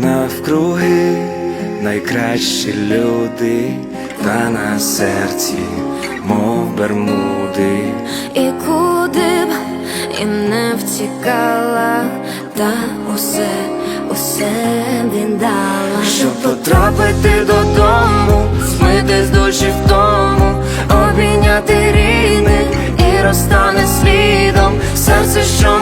навкруги найкращі люди, та на серці, мов бермуди, і куди б і не втікала, та усе, усе він дала. щоб потрапити додому, смити з душі в тому, обійняти рідних і розтане слідом серце, що.